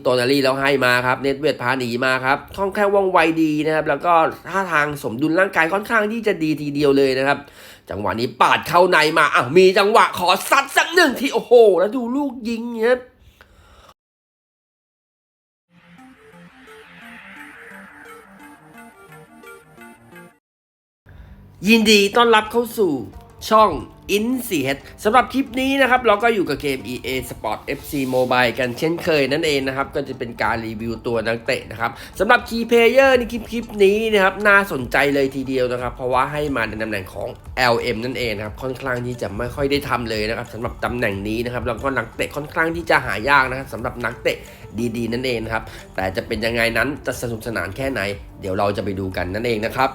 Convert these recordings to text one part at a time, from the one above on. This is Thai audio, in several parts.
่โตนารีแล้วให้มาครับ เน็ตเวทพาหนีมาครับคล่องแคล่วว่องไวดีนะครับ แล้วก็ท่าทางสมดุลร่างกายค่อนข้างที่จะดีทีเดียวเลยนะครับ จังหวะนี้ปาดเข้าในมาอ้าวมีจังหวะขอซัดสักหนึ่งทีโอ้โห แล้วดูลูกยิงครับยินดีต้อนรับเข้าสู่ ช่อง i n c h สำหรับคลิปนี้นะครับเราก็อยู่กับเกม EA Sport FC Mobile กันเช่นเคยนั่นเองนะครับ ก็จะเป็นการรีวิวตัวนักเตะนะครับสำหรับ Key Player ในคลิปคลิปนี้นะครับน่าสนใจเลยทีเดียวนะครับ เพราะว่าให้มาในตำแหน่งของ LM นั่นเองนะครับค่อนข้างที่จะไม่ค่อยได้ทำเลยนะครับสำหรับตำแหน่งนี้นะครับแล้วก็นักเตะค่อนข้างที่จะหายากนะครับสำหรับนักเตะดีๆ นั่นเองนะครับแต่จะเป็นยังไงนั้นจะสนุกสนานแค่ไหน เดี๋ยวเราจะไปดูกันนั่นเองนะครับ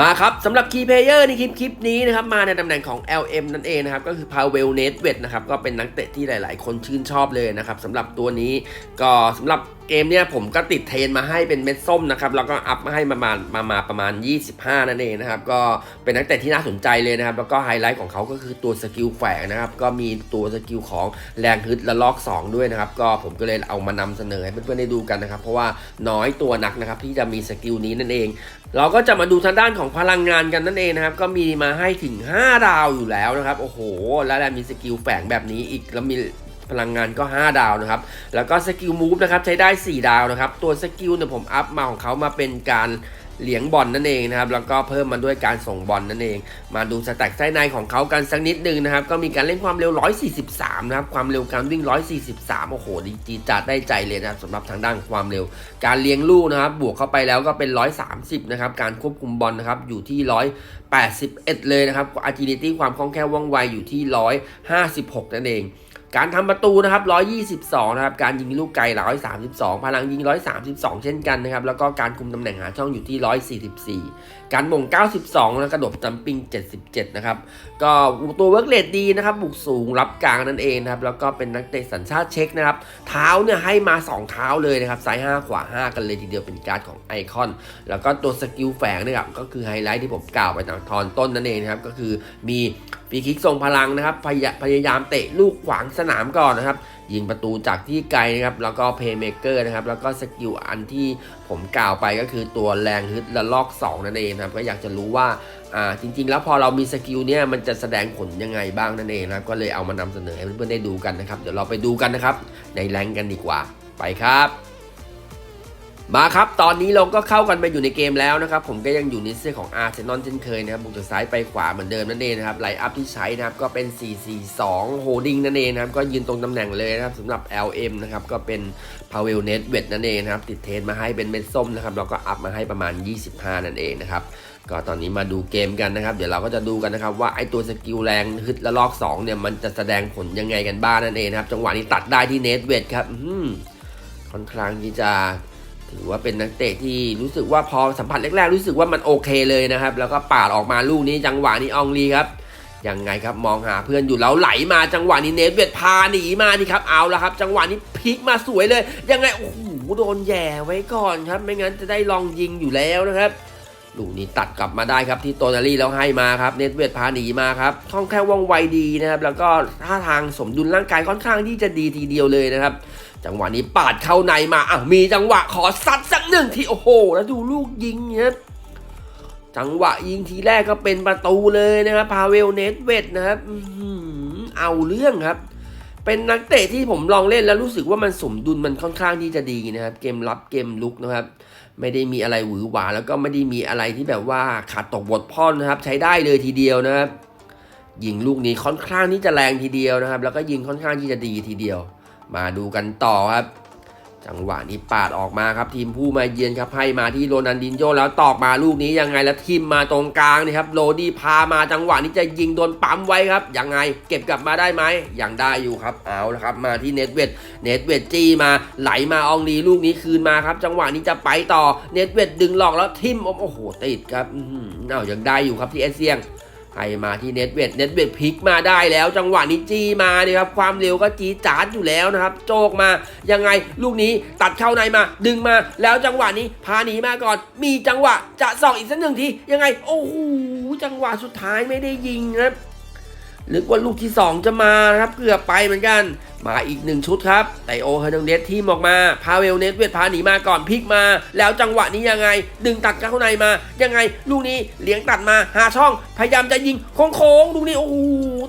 มาครับสำหรับ Key Player ในคลิปคลิปนี้นะครับมาในตำแหน่งของ LM นั่นเองนะครับก็คือ Pavel Nedved นะครับก็เป็นนักเตะที่หลาย ๆ คนชื่นชอบเลยนะครับสำหรับตัวนี้ก็สำหรับเกมเนี่ยผมก็ติดเทรนมาให้เป็นเม็ดส้มนะครับแล้วก็อัพมาให้ประมาณมามาประมาณ 25 นั่นเองนะครับก็เป็นนักเตะที่น่าสนใจเลยนะครับแล้วก็ไฮไลท์ของเขาก็คือตัวสกิลแฝงนะครับก็มีตัวสกิลของแรงฮึดและลอก 2 ด้วยนะครับก็ผมก็เลยเอามานำเสนอให้เพื่อนๆได้ดูกันนะครับเพราะว่าน้อยตัวนักนะครับที่จะมีสกิลนี้นั่นเอง เราก็จะมาดูทางด้านของพลังงานกันนั่นเองนะครับ ก็มีมาให้ถึง 5 ดาวอยู่แล้วนะครับ โอ้โห แล้วมีสกิลแฝงแบบนี้อีกแล้วมีพลังงานก็ 5 ดาวนะครับ แล้วก็สกิลมูฟนะครับใช้ได้ 4 ดาวนะครับ ตัวสกิลเนี่ยผมอัพมาของเขามาเป็นการ เลี้ยงบอลนั่นเองนะครับแล้วก็เพิ่มมาด้วยการส่งบอลนั่นเอง มาดูสแต็กไส้ในของเขากันสักนิดนึงนะครับก็มีการเล่นความเร็ว 143 นะครับความเร็วการวิ่ง 143 โอ้โหดีจีจัดได้ใจเลยนะครับสำหรับทางด้านความเร็ว การเลี้ยงลูกนะครับบวกเข้าไปแล้วก็เป็น 130 นะครับการควบคุมบอลนะครับอยู่ที่ 181 เลยนะครับ agility ความคล่องแคล่วว่องไวอยู่ที่ 156 นั่นเอง การทำประตูนะครับ122นะครับ การยิงลูกไกล132 พลังยิง 132 เช่นกันนะครับ แล้วก็การคุมตำแหน่งหาช่องอยู่ที่ 144 การหม่ง 92 แล้วกระโดดจัมปิ้ง 77 นะครับ ก็ตัวเวิร์กเลดดีนะครับ บุกสูงรับกลางนั่นเองนะครับ แล้วก็เป็นนักเตะสัญชาติเช็กนะครับ เท้าเนี่ยให้มา 2 เท้าเลยนะครับ ซ้าย 5 ขวา 5 กันเลยทีเดียวเป็นการ์ดของไอคอน แล้วก็ตัวสกิลแฝงนะครับ ก็คือไฮไลท์ที่ผมกล่าวไปตอนตอนต้นนั่นเองนะครับ ก็คือมี ฟีคิกทรงพลังนะครับพยาพยายามเตะลูกขวางสนามก่อนนะครับ ยิงประตูจากที่ไกลนะครับ แล้วก็เพย์เมเกอร์นะครับ แล้วก็สกิลอันที่ผมกล่าวไปก็คือตัวแรงฮึดและลอก 2 นั่นเองนะครับ ก็อยากจะรู้ว่าอ่าจริง ๆ แล้วพอเรามีสกิลเนี่ยมันจะแสดงผลยังไงบ้างนั่นเองนะครับ ก็เลยเอามานำเสนอให้เพื่อนๆได้ดูกันนะครับ เดี๋ยวเราไปดูกันนะครับในแรงกันดีกว่าไปครับ มาครับ ตอนนี้เราก็เข้ากันไปอยู่ในเกมแล้วนะครับ ผมก็ยังอยู่ในเสื้อของอาร์เซนอลเช่นเคยนะครับบุกจากซ้ายไปขวาเหมือนเดิมนั่นเองนะครับไลน์อัพที่ใช้นะครับก็เป็น 4-4-2 โฮดิ้งนั่นเองนะครับ ก็ยืนตรงตำแหน่งเลยนะครับสำหรับ LM นะครับ ก็เป็น p a v e l n e t w e d นั่นเองนะครับ ติดเทนมาให้เป็นเม็ดส้มนะครับแล้วก็อัพมาให้ประมาณ 25 นั่นเองนะครับก็ตอนนี้มาดูเกมกันนะครับ เดี๋ยวเราก็จะดูกันนะครับว่าไอตัวสกิลแรงฮึดและลอก2เนี่ยมันจะแสดงผลยังไงกันบ้างนั่นเองนะครับจังหวะนี้ตัดได้ที่เนทเวดครับอื้อหือค่อนข้างที่จะ ถือว่าเป็นนักเตะที่รู้สึกว่าพอสัมผัสแรกๆรู้สึกว่ามันโอเคเลยนะครับ แล้วก็ปาดออกมาลูกนี้จังหวะนี้อองลีครับยังไงครับมองหาเพื่อนอยู่แล้วไหลมาจังหวะนี้เนทเวดพาหนีมานี่ครับเอาละครับ จังหวะนี้พลิกมาสวยเลย ยังไงโอ้โหโดนแย่ไว้ก่อนครับ ไม่งั้นจะได้ลองยิงอยู่แล้วนะครับลูกนี้ตัดกลับมาได้ครับที่โตนารี่แล้วให้มาครับเนทเวดพาหนีมาครับค่องแค่ว่องไวดีนะครับ แล้วก็ท่าทางสมดุลร่างกายค่อนข้างที่จะดีทีเดียวเลยนะครับ จังหวะนี้ปาดเข้าในมาอะมีจังหวะขอซัดสักหนึ่งทีโอ้โห แล้วดูลูกยิงครับจังหวะยิงทีแรกก็เป็นประตูเลยนะครับพาเวลเนตเวดนะครับอื้อหือเอาเรื่องครับ เป็นนักเตะที่ผมลองเล่นแล้วรู้สึกว่ามันสมดุลมันค่อนข้างที่จะดีนะครับ เกมรับเกมลุกนะครับ ไม่ได้มีอะไรหวือหวา แล้วก็ไม่ได้มีอะไรที่แบบว่าขาดตกบทพ่อนนะครับ ใช้ได้เลยทีเดียวนะครับยิงลูกนี้ค่อนข้างที่จะแรงทีเดียวนะครับ แล้วก็ยิงค่อนข้างที่จะดีทีเดียว มาดูกันต่อครับ จังหวะนี้ปาดออกมาครับ ทีมผู้มาเยือนครับให้มาที่โรนันดินโยแล้วตอกมาลูกนี้ยังไงแล้วทิมมาตรงกลางนี่ครับโรดี้พามาจังหวะนี้จะยิงโดนปั๊มไว้ครับยังไง เก็บกลับมาได้ไหมยังได้อยู่ครับเอาละครับ มาที่เน็ตเวดเน็ตเวดจี้มาไหลมาอองลีลูกนี้คืนมาครับ จังหวะนี้จะไปต่อเน็ตเวดดึงหลอกแล้วทิมโอ้โหติดครับอื้อหือยังได้อยู่ครับที่เอเซียง ให้มาที่เน็ตเวดเน็ตเวดพลิกมาได้แล้ว จังหวะนี้จี้มาเนี่ยครับความเร็วก็จี้จาดอยู่แล้วนะครับ โจกมายังไงลูกนี้ตัดเข้าในมา ดึงมาแล้วจังหวะนี้พาหนีมาก่อน มีจังหวะจะส่องอีกสักหนึ่งทียังไงโอ้โหจังหวะสุดท้ายไม่ได้ยิงครับ นึกว่าลูกที่ 2 จะมาครับเกือบไปเหมือนกัน มาอีกหนึ่งชุดครับไตโอเฮนังเดสทีมออกมาพาเวลเนสเวทพาหนีมาก่อนพลิกมา แล้วจังหวะนี้ยังไง ดึงตัดเข้าในมา ยังไง ลูกนี้เลี้ยงตัดมาหาช่อง พยายามจะยิงโค้งๆลูกนี้โอ้โห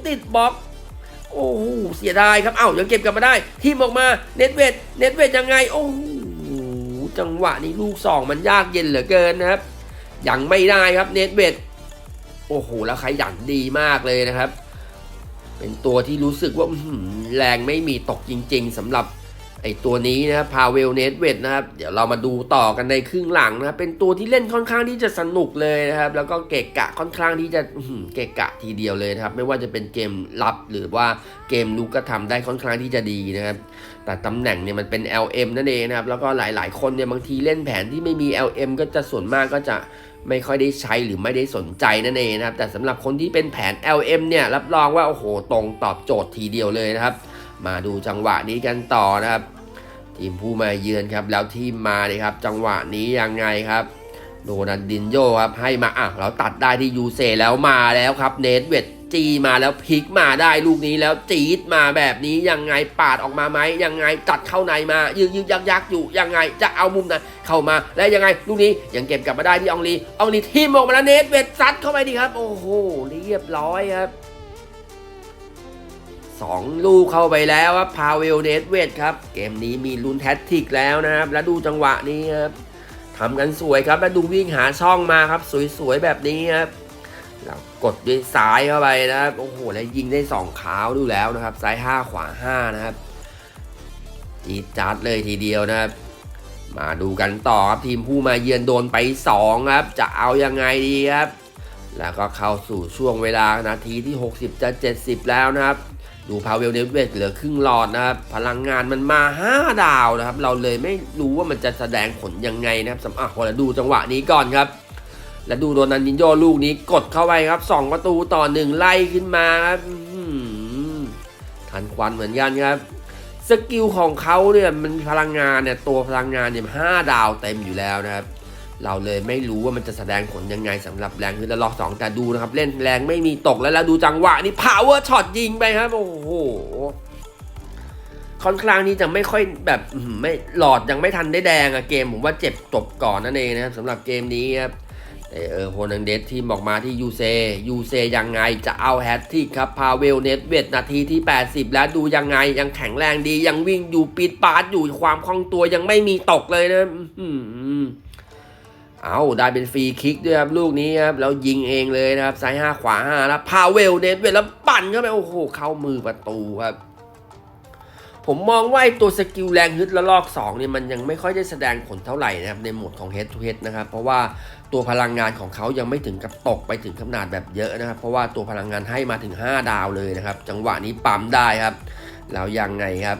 ติดบล็อกโอ้โหเสียดายครับเอ้ายังเก็บกลับมาได้ ทีมออกมาเน็ตเวทเน็ตเวทยังไงโอ้โหจังหวะนี้ลูกสองมันยากเย็นเหลือเกินนะครับยังไม่ได้ครับเน็ตเวทโอ้โหแล้วขยันดีมากเลยนะครับ เป็นตัวที่รู้สึกว่าแรงไม่มีตกจริง ๆสำหรับไอตัวนี้นะพาเวลเนตเวทนะครับ เดี๋ยวเรามาดูต่อกันในครึ่งหลังนะเป็นตัวที่เล่นค่อนข้างที่จะสนุกเลยนะครับ แล้วก็เกะกะค่อนข้างที่จะเกะกะทีเดียวเลยนะครับ ไม่ว่าจะเป็นเกมรับหรือว่าเกมลุกก็ทำได้ค่อนข้างที่จะดีนะครับ แต่ตำแหน่งเนี่ยมันเป็น LM นั่นเองนะครับ แล้วก็หลาย ๆ คนเนี่ยบางทีเล่นแผนที่ไม่มี LM ก็จะส่วนมากก็จะ ไม่ค่อยได้ใช้หรือไม่ได้สนใจนั่นเองนะครับ แต่สำหรับคนที่เป็นแผน LM เนี่ยรับรองว่าโอ้โหตรงตอบโจทย์ทีเดียวเลยนะครับ มาดูจังหวะนี้กันต่อนะครับ ทีมผู้มาเยือนครับแล้วทีมมาเลยครับ จังหวะนี้ยังไงครับโดนันดินโยครับให้มาอะเราตัดได้ที่ยูเซแล้วมาแล้วครับเนทเวด จีมาแล้วพลิกมาได้ลูกนี้แล้วจีดมาแบบนี้ยังไงปาดออกมาไหมยังไงตัดเข้าในมายึกยึกยักยักอยู่ยังไงจะเอามุมไหนเข้ามาแล้วยังไงลูกนี้ยังเก็บกลับมาได้ที่อองลีอองลีทีมออกมาแล้วเนทเวทซัดเข้าไปดีครับ โอ้โหเรียบร้อยครับสองลูกเข้าไปแล้วครับพาเวลเนทเวทครับ เกมนี้มีลุ้นแทตติกแล้วนะครับ แล้วดูจังหวะนี้ครับทำกันสวยครับแล้วดูวิ่งหาช่องมาครับ สวยๆแบบนี้ครับ แล้วกดด้วยซ้ายเข้าไปนะครับ โอ้โห แล้วยิงได้สองขาวดูแล้วนะครับ ซ้ายห้าขวาห้านะครับจีจัดเลยทีเดียวนะครับ มาดูกันต่อครับทีมผู้มาเยือนโดนไปสองครับ จะเอายังไงดีครับ แล้วก็เข้าสู่ช่วงเวลานาทีที่ 60 จะ 70 แล้วนะครับ ดูพาเวลเนฟเวตเหลือครึ่งหลอดนะครับ พลังงานมันมา 5 ดาวนะครับ เราเลยไม่รู้ว่ามันจะแสดงผลยังไงนะครับสำอะเราดูจังหวะนี้ก่อนครับ แล้วดูโดนันยินโยลูกนี้กดเข้าไปครับ 2 ประตูต่อ 1 ไล่ขึ้นมาครับทันควันเหมือนกันครับ สกิลของเขาเนี่ยมันพลังงานเนี่ยตัวพลังงานเนี่ยห้าดาวเต็มอยู่แล้วนะครับ เราเลยไม่รู้ว่ามันจะแสดงผลยังไงสำหรับแรงขึ้นแล้วรอบสองแต่ดูนะครับ เล่นแรงไม่มีตกแล้วแล้วดูจังหวะนี่ power shot ยิงไปครับ โอ้โหค่อนข้างนี้จะไม่ค่อยแบบไม่หลอดยังไม่ทันได้แดงอะเกมผมว่าเจ็บจบก่อนนั่นเองนะครับสำหรับเกมนี้ครับ เออโฮนังเดสทีมออกมาที่ยูเซยูเซยังไงจะเอาแฮตทิกครับพาเวลเนตเวทนาทีที่ 80 แล้วดูยังไงยังแข็งแรงดียังวิ่งอยู่ปีดปาดอยู่ความคล่องตัวยังไม่มีตกเลยนะอื้อหือเอาได้เป็นฟรีคิกด้วยครับ ลูกนี้ครับแล้วยิงเองเลยนะครับซ้ายห้าขวาห้าแล้วพาเวลเนตเวทแล้วปั่นเข้าไปโอ้โหเข้ามือประตูครับผมมองว่าตัวสกิลแรงฮึดและลอก2เนี่ยมันยังไม่ค่อยได้แสดงผลเท่าไหร่นะครับในโหมดของ Head to Head นะครับ เพราะว่า ตัวพลังงานของเขายังไม่ถึงกับตกไปถึงขนาดแบบเยอะนะครับ เพราะว่าตัวพลังงานให้มาถึง 5 ดาวเลยนะครับ จังหวะนี้ปั๊มได้ครับแล้วยังไงครับ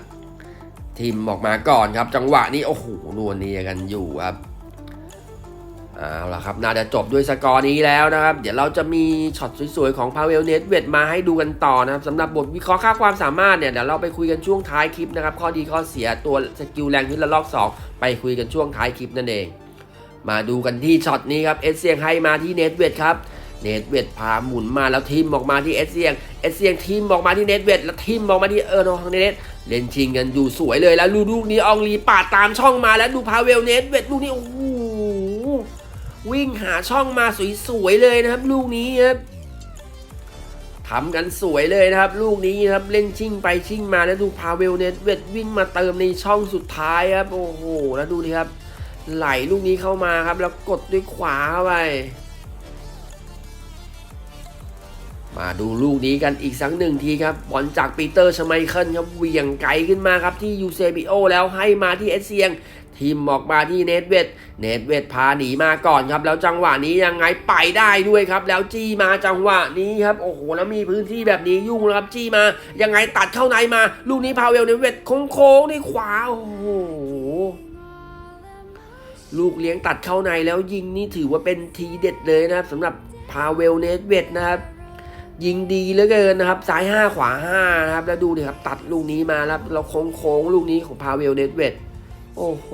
ทีมออกมาก่อนครับ จังหวะนี้โอ้โหนวลเนียกันอยู่ครับเอาละครับน่าจะจบด้วยสกอร์นี้แล้วนะครับ เดี๋ยวเราจะมีช็อตสวยๆของพาเวลเนตเวทมาให้ดูกันต่อนะครับสำหรับบทวิเคราะห์ค่าความสามารถเนี่ยเดี๋ยวเราไปคุยกันช่วงท้ายคลิปนะครับ ข้อดีข้อเสียตัวสกิลแรงขึ้นละลอก 2 ไปคุยกันช่วงท้ายคลิปนั่นเอง มาดูกันที่ช็อตนี้ครับเอสเซียงให้มาที่เนตเวทครับเนตเวทพาหมุนมาแล้วทีมออกมาที่เอสเซียงเอสเซียงทีมออกมาที่เนตเวทแล้วทีมออกมาที่เออร์นฮังเนตเล่นชิงกันอยู่สวยเลยแล้วลูลูกนี้อองลีปาดตามช่องมาแล้วดูพาเวลเนตเวทลูกนี้โอ้โหวิ่งหาช่องมาสวยๆเลยนะครับ ลูกนี้ครับทำกันสวยเลยนะครับ ลูกนี้ครับเล่นชิ่งไปชิ่งมาแล้วดูพาเวลเนตเวทวิ่งมาเติมในช่องสุดท้ายครับโอ้โหแล้วดูดิครับ ไหลลูกนี้เข้ามาครับ แล้วกดด้วยขวาเข้าไปมาดูลูกนี้กันอีกสักหนึ่งทีครับบอลจากปีเตอร์ชไมเคิลครับเหวี่ยงไกลขึ้นมาครับที่ยูเซบิโอแล้วให้มาที่เอสเซียง ทีมออกมาที่เนทเวทเนทเวทพาหนีมาก่อนครับ แล้วจังหวะนี้ยังไงไปได้ด้วยครับ แล้วจี้มาจังหวะนี้ครับโอ้โหแล้วมีพื้นที่แบบนี้ยุ่งแล้วครับจี้มายังไงตัดเข้าในมา ลูกนี้พาเวลเนทเวทโค้งๆที่ขวาโอ้โห ลูกเลี้ยงตัดเข้าในแล้วยิงนี่ถือว่าเป็นทีเด็ดเลยนะครับสำหรับพาเวลเนสเวดนะครับ ยิงดีเหลือเกินนะครับ ซ้าย 5 ขวา 5 นะครับ แล้วดูดิครับ ตัดลูกนี้มาแล้วเราโค้งโค้งลูกนี้ของพาเวลเนตเวดโอ้โห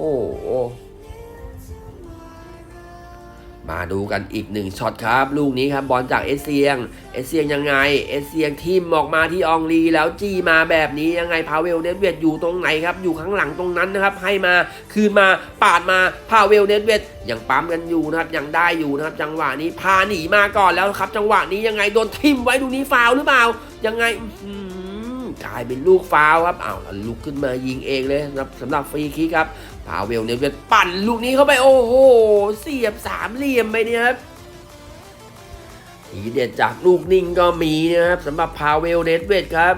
มาดูกันอีกหนึ่งช็อตครับ ลูกนี้ครับบอลจากเอสเซียง เอสเซียงยังไง เอสเซียงทิมออกมาที่อองลีแล้วจี้มาแบบนี้ยังไงพาเวลเนตเวดอยู่ตรงไหนครับ อยู่ข้างหลังตรงนั้นนะครับ ให้มาคืนมาปาดมาพาเวลเนตเวดยังปั๊มกันอยู่นะครับยังได้อยู่นะครับ จังหวะนี้พาหนีมาก่อนแล้วครับ จังหวะนี้ยังไงโดนทิมไว้ดูนี้ฟาวหรือเปล่ายังไงกลายเป็นลูกฟาวครับอ้าวลุกขึ้นมายิงเองเลยสำหรับสำหรับฟรีคิกครับ พาเวลเนตเวดปั่นลูกนี้เข้าไปโอ้โหเสียบสามเหลี่ยมไปเนี่ยครับทีเด็ดจากลูกนิ่งก็มีนะครับสำหรับพาเวลเนตเวดครับ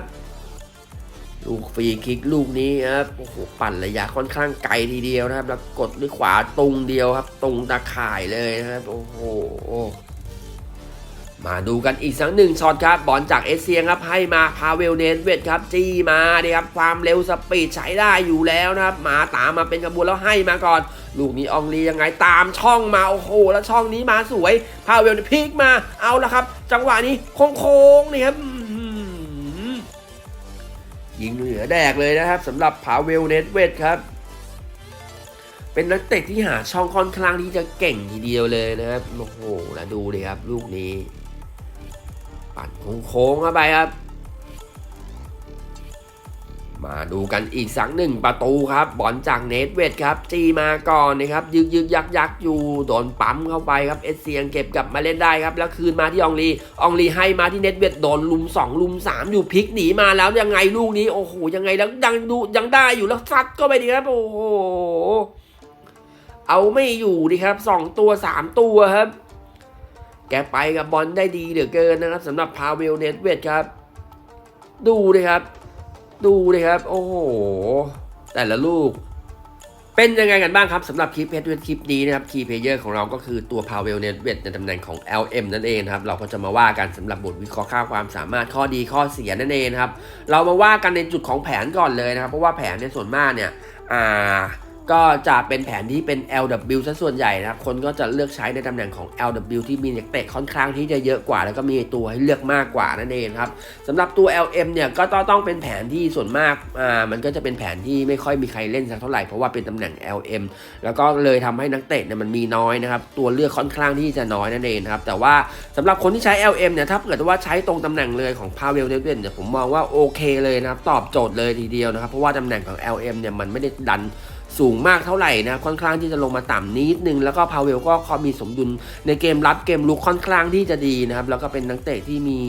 ลูกฟรีคิกลูกนี้ครับโอ้โหปั่นระยะค่อนข้างไกลทีเดียวนะครับ แล้วกดด้วยขวาตรงเดียวครับ ตรงตาข่ายเลยนะครับ โอ้โห มาดูกันอีกสักหนึ่งช็อตครับบอลจากเอเชียครับให้มาพาเวลเนนเวดครับจี้มาดีครับความเร็วสปีดใช้ได้อยู่แล้วนะครับมาตามมาเป็นขบวนแล้วให้มาก่อน ลูกนี้องลียังไงตามช่องมาโอ้โหแล้วช่องนี้มาสวยพาเวลพลิกมาเอาละครับ จังหวะนี้โค้งๆนี่ครับยิงเหนือแดกเลยนะครับสำหรับพาเวลเนตเวดครับ เป็นนักเตะที่หาช่องค่อนข้างที่จะเก่งทีเดียวเลยนะครับโอ้โหแล้วดูดิครับ ลูกนี้ ปั่นโค้งเข้าไปครับ มาดูกันอีกสักหนึ่งประตูครับ บอลจากเนทเวดครับ จีมาก่อนนะครับ ยึกยึกยักยักอยู่ โดนปั๊มเข้าไปครับ เอสเซียงเก็บกลับมาเล่นได้ครับ แล้วคืนมาที่อองลีอองลีให้มาที่เนทเวดโดนลุม 2 ลุม 3 อยู่พลิกหนีมาแล้วยังไงลูกนี้ โอ้โห ยังไงแล้วยังดูยังได้อยู่แล้วซัดก็ไปดีครับ โอ้โห เอาไม่อยู่ดิครับสองตัวสามตัวครับ แกไปกับบอลได้ดีเหลือเกินนะครับสำหรับพาเวลเนตเวดครับ ดูเลยครับ ดูเลยครับ โอ้โห แต่ละลูก เป็นยังไงกันบ้างครับสำหรับคลิปเพจคลิปนี้นะครับคีย์เพลเยอร์ของเราก็คือตัวพาเวลเนตเวดในตำแหน่งของ LM นั่นเองครับ เราก็จะมาว่ากันสำหรับบทวิเคราะห์ค่าความสามารถข้อดีข้อเสียนั่นเองครับ เรามาว่ากันในจุดของแผนก่อนเลยนะครับ เพราะว่าแผนในส่วนมากเนี่ย อ่า ก็จะเป็นแผนที่เป็น LW ซะส่วนใหญ่นะครับ คนก็จะเลือกใช้ในตำแหน่งของ LW ที่มีนักเตะค่อนข้างที่จะเยอะกว่า แล้วก็มีตัวให้เลือกมากกว่านั่นเองครับสำหรับตัว LM เนี่ยก็ต้องเป็นแผนที่ส่วนมากอ่ามันก็จะเป็นแผนที่ไม่ค่อยมีใครเล่นสักเท่าไหร่เพราะว่าเป็นตำแหน่ง LM แล้วก็เลยทำให้นักเตะเนี่ยมันมีน้อยนะครับตัวเลือกค่อนข้างที่จะน้อยนั่นเองครับแต่ว่าสำหรับคนที่ใช้ LM เนี่ยถ้าเกิดว่าใช้ตรงตำแหน่งเลยของ p a v e l n e d v e d เนี่ยผมมองว่าโอเคเลยนะครับตอบโจทย์เลยทีเดียวนะครับเพราะว่าตำแหน่งของ LM เนี่ยมันไม่ได้ดัน สูงมากเท่าไหร่นะค่อนข้างที่จะลงมาต่ำนิดนึง แล้วก็พาเวลก็เขามีสมดุลในเกมรับเกมลุกค่อนข้างที่จะดีนะครับ แล้วก็เป็นนักเตะที่มี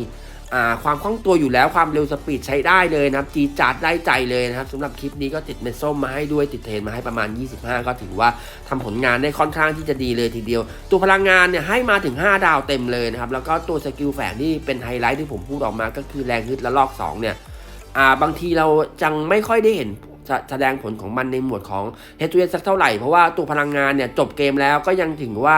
ความคล่องตัวอยู่แล้วความเร็วสปีดใช้ได้เลยนะครับ จีจาดได้ใจเลยนะครับสำหรับคลิปนี้ก็ติดเมสส้มมาให้ด้วยติดเทรนมาให้ประมาณ 25 ก็ถือว่าทำผลงานได้ค่อนข้างที่จะดีเลยทีเดียว ตัวพลังงานเนี่ยให้มาถึง 5 ดาวเต็มเลยนะครับ แล้วก็ตัวสกิลแฝงที่เป็นไฮไลท์ที่ผมพูดออกมาก็คือแรงฮึดและลอกสองเนี่ยบางทีเราจังไม่ค่อยได้เห็น แสดงผลของมันในหมวดของเฮด o ูเสักเท่าไหร่ เพราะว่าตัวพลังงานเนี่ยจบเกมแล้วก็ยังถึงว่า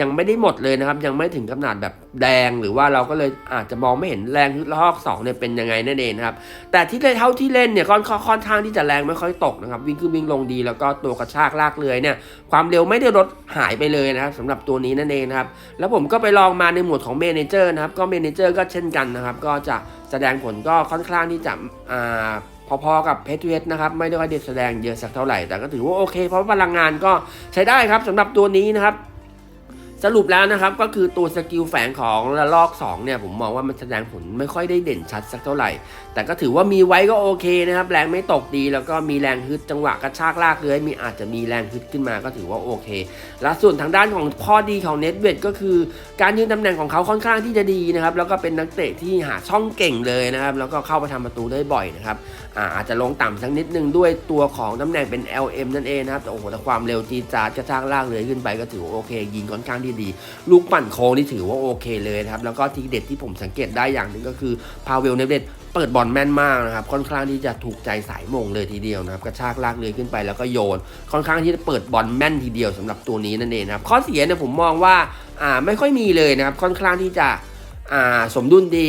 ยังไม่ได้หมดเลยนะครับ ยังไม่ถึงขนาดแบบแดงหรือว่าเราก็เลยอาจจะมองไม่เห็นแรงฮึดละหอกสองเนี่ยเป็นยังไงนั่นเองนะครับ แต่ที่เท่าที่เล่นเนี่ยค่อนค่อนข้างที่จะแรงไม่ค่อยตกนะครับ วิ่งขึ้นวิ่งลงดีแล้วก็ตัวกระชากลากเลือยเนี่ยความเร็วไม่ได้ลดหายไปเลยนะครับสำหรับตัวนี้นั่นเองนะครับ แล้วผมก็ไปลองมาในหมวดของเมนเจอร์นะครับก็เมนเจอร์ก็เช่นกันนะครับ ก็จะแสดงผลก็ค่อนข้างที่จะอ่า พอๆกับเพชรเวทนะครับ ไม่ได้ค่อยเด็ดแสดงเยอะสักเท่าไหร่ แต่ก็ถือว่าโอเค เพราะพลังงานก็ใช้ได้ครับสำหรับตัวนี้นะครับ สรุปแล้วนะครับก็คือตัวสกิลแฝงของระลอก2เนี่ยผมมองว่ามันแสดงผลไม่ค่อยได้เด่นชัดสักเท่าไหร่ แต่ก็ถือว่ามีไว้ก็โอเคนะครับ แรงไม่ตกดีแล้วก็มีแรงฮึดจังหวะกระชากลากเลื้อยมีอาจจะมีแรงฮึดขึ้นมาก็ถือว่าโอเค และส่วนทางด้านของข้อดีของเน็ตเวดก็คือ การยืนตำแหน่งของเขาค่อนข้างที่จะดีนะครับแล้วก็เป็นนักเตะที่หาช่องเก่งเลยนะครับแล้วก็เข้าไปทำประตูได้บ่อยนะครับ อาจจะลงต่ำสักนิดนึงด้วยตัวของตำแหน่งเป็น LM นั่นเองนะครับแต่โอ้โหแต่ความเร็วจีจาดกระชากลากเลยขึ้นไปก็ถือว่าโอเค ยิงค่อนข้างที่ดี ลูกปั่นโค้งนี่ถือว่าโอเคเลยนะครับ แล้วก็ทีเด็ดที่ผมสังเกตได้อย่างหนึ่งก็คือพาเวลเนเดเปิดบอลแม่นมากนะครับค่อนข้างที่จะถูกใจสายมงเลยทีเดียวนะครับกระชากลากเลยขึ้นไปแล้วก็โยน ค่อนข้างที่จะเปิดบอลแม่นทีเดียวสำหรับตัวนี้นั่นเองนะครับข้อเสียเนี่ยผมมองว่าอ่าไม่ค่อยมีเลยนะครับค่อนข้างที่จะอ่าสมดุลดี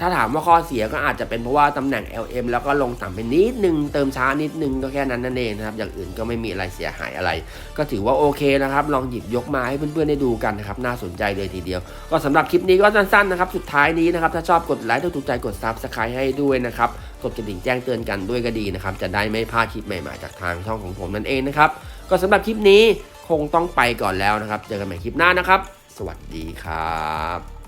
ถ้าถามว่าข้อเสียก็อาจจะเป็นเพราะว่าตำแหน่ง LM แล้วก็ลงต่ำไปนิดนึงเติมช้านิดนึงก็แค่นั้นนั่นเองนะครับอย่างอื่นก็ไม่มีอะไรเสียหายอะไร ก็ถือว่าโอเคนะครับลองหยิบยกมาให้เพื่อนๆได้ดูกันนะครับน่าสนใจเลยทีเดียว ก็สำหรับคลิปนี้ก็สั้นๆนะครับสุดท้ายนี้นะครับถ้าชอบกดไลค์ถ้าถูกใจกด Subscribe ให้ด้วยนะครับกดกระดิ่งแจ้งเตือนกันด้วยก็ดีนะครับจะได้ไม่พลาดคลิปใหม่ๆจากทางช่องของผมนั่นเองนะครับก็สำหรับคลิปนี้คงต้องไปก่อนแล้วนะครับ เจอกันใหม่คลิปหน้านะครับ สวัสดีครับ